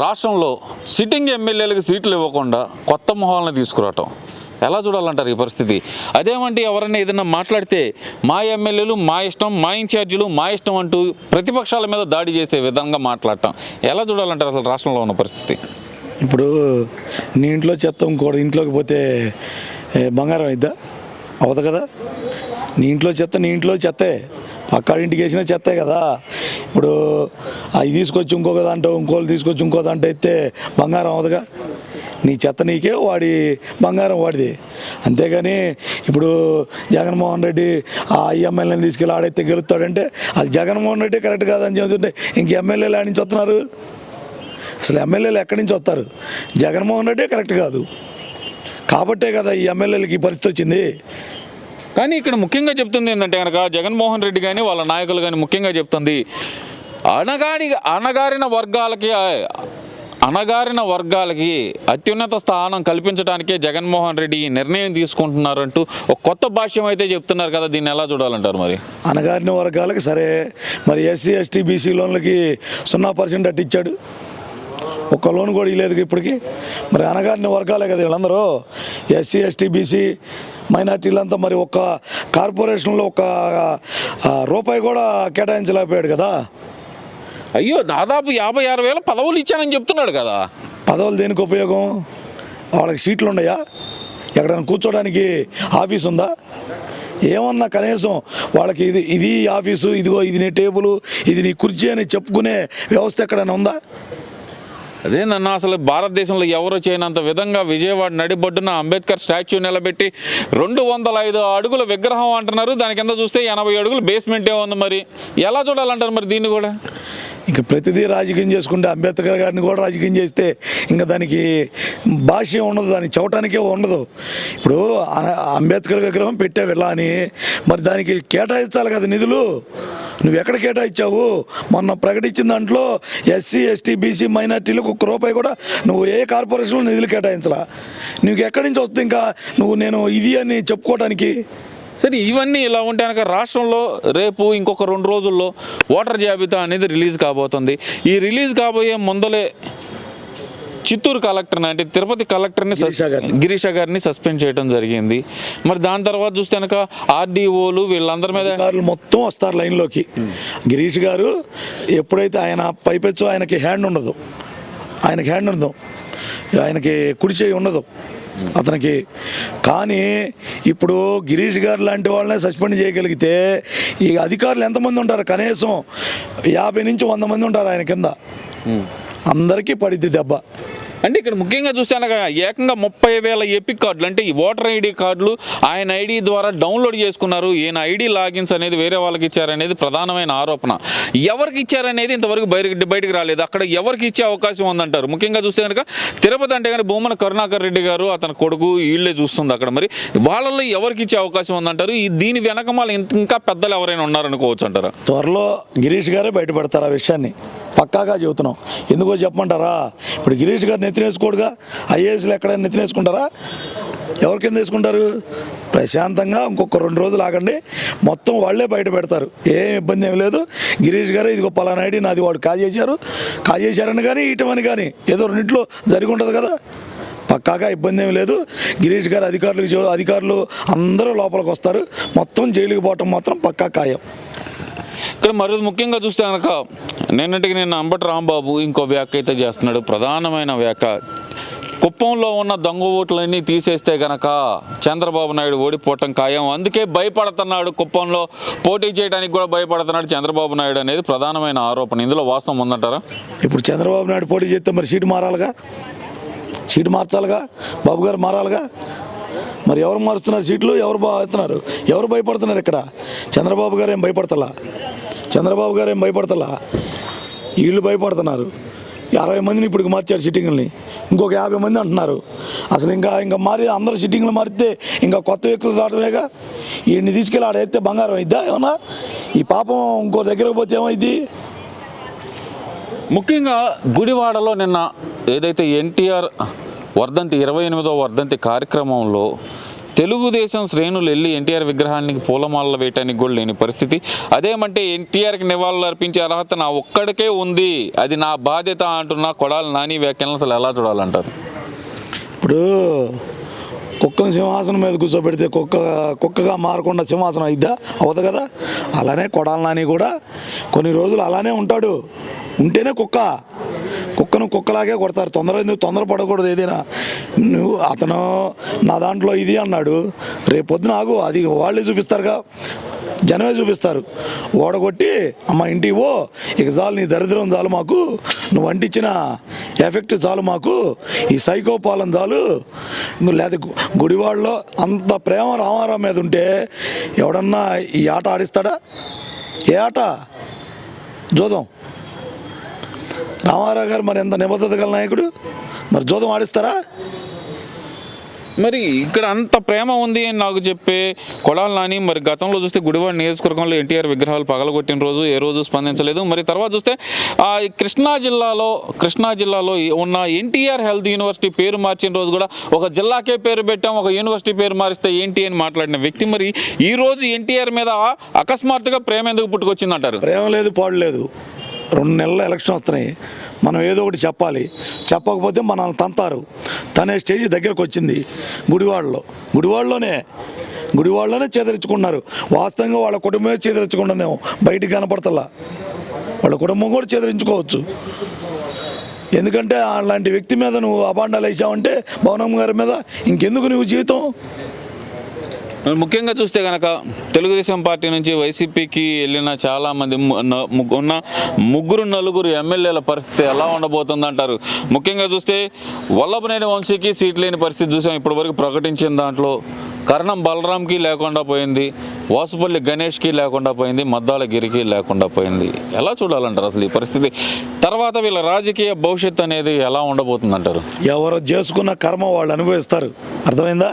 రాష్ట్రంలో సిట్టింగ్ ఎమ్మెల్యేలకు సీట్లు ఇవ్వకుండా కొత్త మొహాలను తీసుకురావటం. ఎలా చూడాలంటారు ఈ పరిస్థితి? అదేమంటే ఎవరైనా ఏదైనా మాట్లాడితే మా ఎమ్మెల్యేలు మా ఇష్టం మా ఇన్ఛార్జీలు మా ఇష్టం అంటూ ప్రతిపక్షాల మీద దాడి చేసే విధంగా మాట్లాడటం. ఎలా చూడాలంటారు అసలు రాష్ట్రంలో ఉన్న పరిస్థితి? ఇప్పుడు నీ ఇంట్లో చెత్త ఇంకోటి ఇంట్లోకి పోతే బంగారం అయిద్దా? అవదు కదా. నీ ఇంట్లో చెత్త నీ ఇంట్లో చెత్తే. అక్కడ ఇంటికి వేసిన చెత్తే కదా. ఇప్పుడు అవి తీసుకొచ్చి ఇంకొక దాంట్లో ఇంకోళ్ళు తీసుకొచ్చి ఇంకో దాంట్లో అయితే బంగారం అవదుగా. నీ చెత్త నీకే వాడి బంగారం వాడిది. అంతేగాని ఇప్పుడు జగన్మోహన్ రెడ్డి ఆ ఎమ్మెల్యేని తీసుకెళ్ళి ఆడైతే గెలుస్తాడంటే అది జగన్మోహన్ రెడ్డి కరెక్ట్ కాదని చెబుతుంటే ఇంక ఎమ్మెల్యేలు ఆడి నుంచి వస్తున్నారు? అసలు ఎమ్మెల్యేలు ఎక్కడి నుంచి వస్తారు? జగన్మోహన్ రెడ్డి కరెక్ట్ కాదు. కాబట్టే కదా ఈ ఎమ్మెల్యేలకి ఈ పరిస్థితి వచ్చింది. కానీ ఇక్కడ ముఖ్యంగా చెప్తుంది ఏంటంటే కనుక జగన్మోహన్ రెడ్డి కానీ వాళ్ళ నాయకులు కానీ ముఖ్యంగా చెప్తుంది అనగాని అనగారిన వర్గాలకి అనగారిన వర్గాలకి అత్యున్నత స్థానం కల్పించడానికే జగన్మోహన్ రెడ్డి ఈ నిర్ణయం తీసుకుంటున్నారంటూ ఒక కొత్త భాష్యం అయితే చెప్తున్నారు కదా దీన్ని ఎలా చూడాలంటారు మరి? అనగారిన వర్గాలకి సరే మరి ఎస్సీ ఎస్టీ బీసీ లోన్లకి సున్నా పర్సెంట్ అట్టు ఇచ్చాడు. ఒక్క లోన్ కూడా ఇవ్వలేదు ఇప్పటికి. మరి అనగారిన వర్గాలే కదా వీళ్ళందరూ. ఎస్సీ ఎస్టీ బీసీ మైనార్టీలంతా మరి ఒక్క కార్పొరేషన్లో ఒక రూపాయి కూడా కేటాయించలేకపోయాడు కదా. అయ్యో దాదాపు యాభై ఆరు వేల పదవులు ఇచ్చానని చెప్తున్నాడు కదా. పదవులు దేనికి ఉపయోగం? వాళ్ళకి సీట్లు ఉన్నాయా? ఎక్కడైనా కూర్చోడానికి ఆఫీస్ ఉందా? ఏమన్నా కనీసం వాళ్ళకి ఇది ఇది ఆఫీసు ఇదిగో ఇది నీ టేబుల్ ఇది నీ కుర్చీ అని చెప్పుకునే వ్యవస్థ ఎక్కడైనా ఉందా? అదే నన్ను అసలు భారతదేశంలో ఎవరు చేయనంత విధంగా విజయవాడ నడిబొడ్డున అంబేద్కర్ స్టాచ్యూ నిలబెట్టి రెండు వందల ఐదు అడుగుల విగ్రహం అంటున్నారు. దాని కింద చూస్తే ఎనభై అడుగులు బేస్మెంటే ఉంది మరి. ఎలా చూడాలంటారు మరి దీన్ని కూడా? ఇంకా ప్రతిదీ రాజకీయం చేసుకుంటే అంబేద్కర్ గారిని కూడా రాజకీయం చేస్తే ఇంకా దానికి భాష్యం ఉండదు దాన్ని చవటానికే ఉండదు. ఇప్పుడు అంబేద్కర్ విగ్రహం పెట్టే వెళ్ళా అని మరి దానికి కేటాయించాలి కదా నిధులు. నువ్వు ఎక్కడ కేటాయించావు? మొన్న ప్రకటించిన దాంట్లో ఎస్సీ ఎస్టీ బీసీ మైనార్టీలకు ఒక్క రూపాయి కూడా నువ్వు ఏ కార్పొరేషన్లో నిధులు కేటాయించలా? నీకు ఎక్కడి నుంచి వస్తుంది ఇంకా నువ్వు నేను ఇది అని చెప్పుకోవడానికి సరే ఇవన్నీ ఇలా ఉంటే కనుక రాష్ట్రంలో రేపు ఇంకొక రెండు రోజుల్లో ఓటర్ జాబితా అనేది రిలీజ్ కాబోతుంది. ఈ రిలీజ్ కాబోయే ముందలే చిత్తూరు కలెక్టర్ని అంటే తిరుపతి కలెక్టర్ని గిరీష గారిని. గిరీష గారిని సస్పెండ్ చేయడం జరిగింది. మరి దాని తర్వాత చూస్తే కనుక ఆర్డీఓలు వీళ్ళందరి మీద అధికారులు మొత్తం వస్తారు లైన్లోకి గిరీష్ గారు ఎప్పుడైతే ఆయన పైపెచ్చు ఆయనకి హ్యాండ్ ఉండదు. ఆయనకి హ్యాండ్ ఉండదు. ఆయనకి కుడి చేయి ఉండదు. అతనికి కానీ ఇప్పుడు గిరీష్ గారు లాంటి వాళ్ళనే సస్పెండ్ చేయగలిగితే ఈ అధికారులు ఎంతమంది ఉంటారు? కనీసం యాభై నుంచి వంద మంది ఉంటారు ఆయన కింద. అందరికీ పడిద్ది దెబ్బ. అంటే ఇక్కడ ముఖ్యంగా చూస్తే కనుక ఏకంగా ముప్పై వేల ఎపిక్ కార్డులు అంటే ఈ ఓటర్ ఐడి కార్డులు ఆయన ఐడి ద్వారా డౌన్లోడ్ చేసుకున్నారు. ఈయన ఐడి లాగిన్స్ అనేది వేరే వాళ్ళకి ఇచ్చారనేది ప్రధానమైన ఆరోపణ. ఎవరికి ఇచ్చారనేది ఇంతవరకు బయటకి బయటకు రాలేదు. అక్కడ ఎవరికి ఇచ్చే అవకాశం ఉందంటారు? ముఖ్యంగా చూస్తే కనుక తిరుపతి అంటే కనుక భూమన కరుణాకర్ రెడ్డి గారు అతని కొడుకు వీళ్ళే చూస్తుంది అక్కడ మరి. వాళ్ళలో ఎవరికి ఇచ్చే అవకాశం ఉందంటారు? ఈ దీని వెనక ఇంకా పెద్దలు ఎవరైనా ఉన్నారనుకోవచ్చు అంటారా? త్వరలో గిరీష్ గారే బయటపెడతారు ఆ విషయాన్ని. పక్కాగా చెబుతున్నాం. ఎందుకో చెప్పమంటారా? ఇప్పుడు గిరీష్ గారు నెత్తినేసుకోడుగా ఐఏఎస్లు ఎక్కడైనా నెత్తినేసుకుంటారా ఎవరి కింద వేసుకుంటారు? ప్రశాంతంగా ఇంకొక రెండు రోజులు ఆగండి మొత్తం వాళ్ళే బయట పెడతారు. ఏం ఇబ్బంది ఏం లేదు. గిరీష్ గారు ఇదిగో పలానా ఐడి నాది వాడు కాజేశారు కాజేశారని కానీ ఇటమని కానీ ఏదో రెండింటిలో జరిగి ఉంటుంది కదా. పక్కాగా ఇబ్బంది ఏమి లేదు. గిరీష్ గారు అధికారులకు అధికారులు అందరూ లోపలికి వస్తారు. మొత్తం జైలుకి పోవటం మాత్రం పక్కా ఖాయం. ఇక్కడ మరి ముఖ్యంగా చూస్తే కనుక నిన్నటికి నిన్న అంబటి రాంబాబు ఇంకో వ్యాఖ్య అయితే చేస్తున్నాడు. ప్రధానమైన వ్యాఖ్య కుప్పంలో ఉన్న దొంగ ఓట్లన్నీ తీసేస్తే గనక చంద్రబాబు నాయుడు ఓడిపోవటం ఖాయం. అందుకే భయపడుతున్నాడు కుప్పంలో. పోటీ చేయడానికి కూడా భయపడుతున్నాడు చంద్రబాబు నాయుడు అనేది ప్రధానమైన ఆరోపణ. ఇందులో వాస్తవం ఉందంటారా? ఇప్పుడు చంద్రబాబు నాయుడు పోటీ చేస్తే మరి సీటు మారాలిగా? సీటు మార్చాలిగా? బాబు గారు మారాలిగా? మరి ఎవరు మారుస్తున్నారు సీట్లు? ఎవరు బాగుతున్నారు ఎవరు భయపడుతున్నారు ఇక్కడ? చంద్రబాబు గారు ఏం భయపడతలా? చంద్రబాబు గారు ఏం భయపడతలా? వీళ్ళు భయపడుతున్నారు. అరవై మందిని ఇప్పుడు మార్చారు సిట్టింగ్ని ఇంకొక యాభై మంది అంటున్నారు. అసలు ఇంకా ఇంకా మారి అందరూ సిట్టింగ్లు మారితే ఇంకా కొత్త వ్యక్తులు రావడమేగా వీడిని తీసుకెళ్ళి ఆడైతే బంగారం అయిద్దా? ఏమన్నా? ఈ పాపం ఇంకో దగ్గరకు పోతే ఏమైంది ముఖ్యంగా గుడివాడలో నిన్న ఏదైతే ఎన్టీఆర్ వర్ధంతి ఇరవై ఎనిమిదో వర్ధంతి కార్యక్రమంలో తెలుగుదేశం శ్రేణులు వెళ్ళి ఎన్టీఆర్ విగ్రహానికి పూలమాలలు వేయటానికి కూడా లేని పరిస్థితి. అదేమంటే ఎన్టీఆర్కి నివాళులు అర్పించే అర్హత నా ఒక్కడికే ఉంది. అది నా బాధ్యత అంటున్న కొడాలి నాని వ్యాఖ్యలను అసలు ఎలా చూడాలంటారు? ఇప్పుడు కుక్కను సింహాసనం మీద కూర్చోబెడితే కుక్క కుక్కగా మారకుండా సింహాసనం అయిద్దా? అవదు కదా. అలానే కొడాలి నాని కూడా కొన్ని రోజులు అలానే ఉంటాడు. ఉంటేనే కుక్క. కుక్కను కుక్కలాగే కొడతారు. తొందర ఎందుకు తొందర పడకూడదు ఏదైనా? నువ్వు అతను నా దాంట్లో ఇది అన్నాడు. రేపు పొద్దున ఆగు. అది వాళ్ళే చూపిస్తారుగా. జనమే చూపిస్తారు. ఓడగొట్టి అమ్మ ఇంటికి పో. ఇక చాలు నీ దరిద్రం చాలు మాకు. నువ్వు అంటించిన ఎఫెక్ట్ చాలు మాకు. ఈ సైకో పాలన చాలు లేదా గుడివాళ్ళలో గుడివాడలో అంత ప్రేమ రామారావు మీద ఉంటే ఎవడన్నా ఈ ఆట ఆడిస్తాడా? ఏ ఆట? చూద్దాం రామారావు గారు మరి ఎంత నిబద్ధత గల నాయకుడు? మరి జోదం ఆడిస్తారా? మరి ఇక్కడ అంత ప్రేమ ఉంది అని నాకు చెప్పే కొడాలి నాని మరి గతంలో చూస్తే గుడివాడ నియోజకవర్గంలో ఎన్టీఆర్ విగ్రహాలు పగలగొట్టిన రోజు ఏ రోజు స్పందించలేదు. మరి తర్వాత చూస్తే కృష్ణా జిల్లాలో కృష్ణా జిల్లాలో ఉన్న ఎన్టీఆర్ హెల్త్ యూనివర్సిటీ పేరు మార్చిన రోజు కూడా ఒక జిల్లాకే పేరు పెట్టాం ఒక యూనివర్సిటీ పేరు మారిస్తే ఏంటి అని మాట్లాడిన వ్యక్తి మరి ఈ రోజు ఎన్టీఆర్ మీద అకస్మాత్తుగా ప్రేమ ఎందుకు పుట్టుకొచ్చిందంటారు? ప్రేమ లేదు పాడు లేదు. రెండు నెలలు ఎలక్షన్ వస్తున్నాయి. మనం ఏదో ఒకటి చెప్పాలి. చెప్పకపోతే మనల్ని తంతారు. తనే స్టేజ్ దగ్గరకు వచ్చింది గుడివాడలో. గుడివాడలోనే గుడివాడలోనే చేదరించుకున్నారు. వాస్తవంగా వాళ్ళ కుటుంబమే చేదరించుకుంటుందేమో. బయటికి కనపడతలా. వాళ్ళ కుటుంబం కూడా చేదరించుకోవచ్చు. ఎందుకంటే అలాంటి వ్యక్తి మీద నువ్వు అపాండాలు వేసావంటే భవనం గారి మీద ఇంకెందుకు నువ్వు జీవితం? ముఖ్యంగా చూస్తే కనుక తెలుగుదేశం పార్టీ నుంచి వైసీపీకి వెళ్ళిన చాలామంది ఉన్న ముగ్గురు నలుగురు ఎమ్మెల్యేల పరిస్థితి ఎలా ఉండబోతుంది అంటారు ముఖ్యంగా చూస్తే వల్లభనేని వంశీకి సీట్ లేని పరిస్థితి చూసాం. ఇప్పటివరకు ప్రకటించిన దాంట్లో కర్ణం బలరాంకి లేకుండా పోయింది వాసుపల్లి గణేష్కి లేకుండా పోయింది మద్దాల గిరికి లేకుండా పోయింది. ఎలా చూడాలంటారు అసలు ఈ పరిస్థితి? తర్వాత వీళ్ళ రాజకీయ భవిష్యత్తు అనేది ఎలా ఉండబోతుంది అంటారు ఎవరు చేసుకున్న కర్మ వాళ్ళు అనుభవిస్తారు. అర్థమైందా?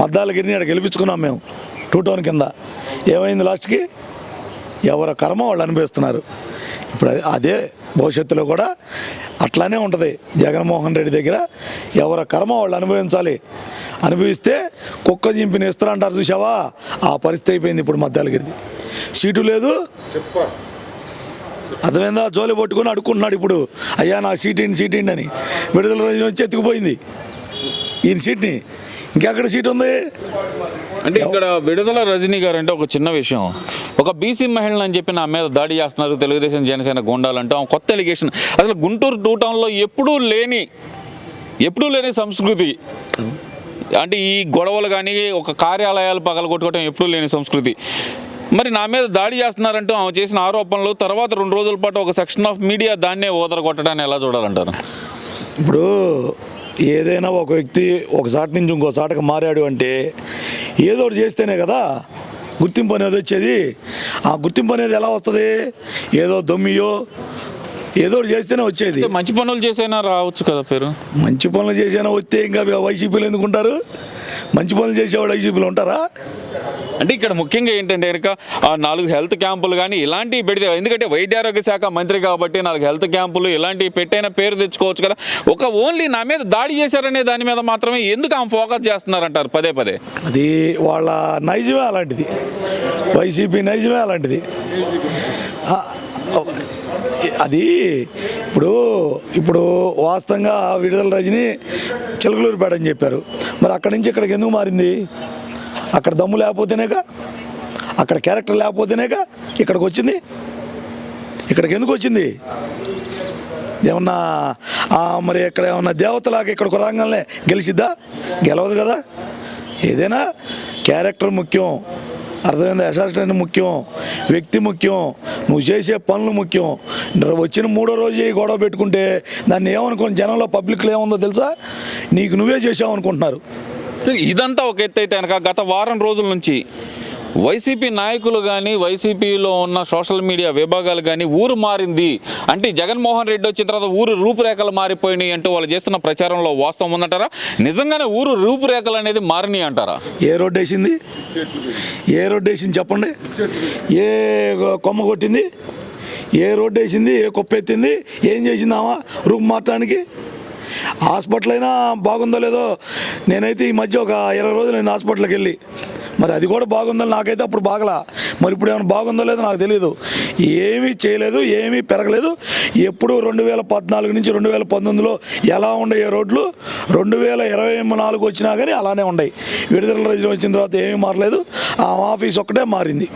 మద్దాలగిరిని అక్కడ గెలిపించుకున్నాం మేము టూ టౌన్ కింద. ఏమైంది లాస్ట్కి? ఎవరి కర్మ వాళ్ళు అనుభవిస్తున్నారు. ఇప్పుడు అదే అదే భవిష్యత్తులో కూడా అట్లానే ఉంటుంది. జగన్మోహన్ రెడ్డి దగ్గర ఎవరి కర్మ వాళ్ళు అనుభవించాలి? అనుభవిస్తే కుక్క చింపిన ఇస్తారు అంటారు చూసావా ఆ పరిస్థితి అయిపోయింది ఇప్పుడు మద్దాలగిరిది సీటు లేదు. అర్థమైందా? జోలి పట్టుకొని అడుక్కుంటున్నాడు ఇప్పుడు. అయ్యా నా సీట్ ఏంటి సీట్ ఏంటి అని. విడుదల రోజు వచ్చి ఎత్తుకుపోయింది. ఈయన సీట్ని. ఇంకెక్కడ సీట్ ఉంది? అంటే ఇక్కడ విడుదల రజనీ గారు అంటే ఒక చిన్న విషయం. ఒక బీసీ మహిళను అని చెప్పి నా మీద దాడి చేస్తున్నారు తెలుగుదేశం జనసేన గుండాలంటూ ఆమె కొత్త ఎలిగేషన్ అసలు గుంటూరు టూ టౌన్లో ఎప్పుడూ లేని ఎప్పుడూ లేని సంస్కృతి. అంటే ఈ గొడవలు కానీ ఒక కార్యాలయాలు పగలగొట్టుకోవడం ఎప్పుడూ లేని సంస్కృతి. మరి నా మీద దాడి చేస్తున్నారంటూ ఆమె చేసిన ఆరోపణలు తర్వాత రెండు రోజుల పాటు ఒక సెక్షన్ ఆఫ్ మీడియా దాన్నే ఓదర కొట్టడాన్ని ఎలా చూడాలంటారు? ఇప్పుడు ఏదైనా ఒక వ్యక్తి ఒక చాట నుంచి ఇంకో చాటకు మారాడు అంటే ఏదో ఒకటి చేస్తేనే కదా గుర్తింపు అనేది వచ్చేది. ఆ గుర్తింపు అనేది ఎలా వస్తుంది? ఏదో దొమ్మియో ఏదో చేస్తేనే వచ్చేది. మంచి పనులు చేసైనా రావచ్చు కదా పేరు. మంచి పనులు చేసినా వస్తే ఇంకా వైసీపీలు ఎందుకుంటారు? మంచి పనులు చేసేవాడు వైసీపీలు ఉంటారా? అంటే ఇక్కడ ముఖ్యంగా ఏంటంటే కనుక ఆ నాలుగు హెల్త్ క్యాంపులు కానీ ఇలాంటివి పెడితే ఎందుకంటే వైద్య ఆరోగ్య శాఖ మంత్రి కాబట్టి నాలుగు హెల్త్ క్యాంపులు ఇలాంటివి పెట్టైన పేరు తెచ్చుకోవచ్చు కదా. ఒక ఓన్లీ నా మీద దాడి చేశారనే దాని మీద మాత్రమే ఎందుకు ఆమె ఫోకస్ చేస్తున్నారంటారు పదే పదే? అది వాళ్ళ నైజమే అలాంటిది. వైసీపీ నైజమే అలాంటిది. అది ఇప్పుడు ఇప్పుడు వాస్తవంగా విడుదల రజని చిలకలూరుపేట అని చెప్పారు. మరి అక్కడి నుంచి ఇక్కడికి ఎందుకు మారింది? అక్కడ దమ్ము లేకపోతేనేగా? అక్కడ క్యారెక్టర్ లేకపోతేనేగా ఇక్కడికి వచ్చింది? ఇక్కడికి ఎందుకు వచ్చింది? ఏమన్నా మరి ఇక్కడ ఏమన్నా దేవతలాగా ఇక్కడికి రాగానే గెలిచిద్దా? గెలవదు కదా? ఏదైనా క్యారెక్టర్ ముఖ్యం. అర్థమైంది? అసిస్టెంట్ ముఖ్యం వ్యక్తి ముఖ్యం నువ్వు చేసే పనులు ముఖ్యం. వచ్చిన మూడో రోజు గొడవ పెట్టుకుంటే దాన్ని ఏమనుకోని జనంలో పబ్లిక్లో ఏముందో తెలుసా? నీకు నువ్వే చేసావు అనుకుంటున్నారు ఇదంతా ఒక ఎత్తు అయితే కనుక గత వారం రోజుల నుంచి వైసీపీ నాయకులు కానీ వైసీపీలో ఉన్న సోషల్ మీడియా విభాగాలు కానీ ఊరు మారింది. అంటే జగన్మోహన్ రెడ్డి వచ్చిన తర్వాత ఊరు రూపురేఖలు మారిపోయినాయి అంటూ వాళ్ళు చేస్తున్న ప్రచారంలో వాస్తవం ఉందంటారా? నిజంగానే ఊరు రూపురేఖలు అనేది మారినాయి అంటారా? ఏ రోడ్డు వేసింది? ఏ రోడ్డు వేసింది చెప్పండి? ఏ కొమ్మ కొట్టింది? ఏ రోడ్డు వేసింది? ఏ కుప్ప ఎత్తింది? ఏం చేసింది రూపు రూమ్ మార్చడానికి? హాస్పిటల్ అయినా బాగుందో లేదో? నేనైతే ఈ మధ్య ఒక ఇరవై రోజులు అయింది హాస్పిటల్కి వెళ్ళి మరి అది కూడా బాగుందని నాకైతే అప్పుడు బాగలా. మరి ఇప్పుడు ఏమైనా బాగుందో లేదో నాకు తెలియదు ఏమీ చేయలేదు ఏమీ పెరగలేదు. ఎప్పుడు రెండు వేల పద్నాలుగు నుంచి రెండు వేల పంతొమ్మిదిలో ఎలా ఉండే రోడ్లు రెండు వేల ఇరవై నాలుగు వచ్చినా కానీ అలానే ఉన్నాయి విడుదల రోజులు వచ్చిన తర్వాత ఏమీ మారలేదు. ఆ ఆఫీస్ ఒక్కటే మారింది.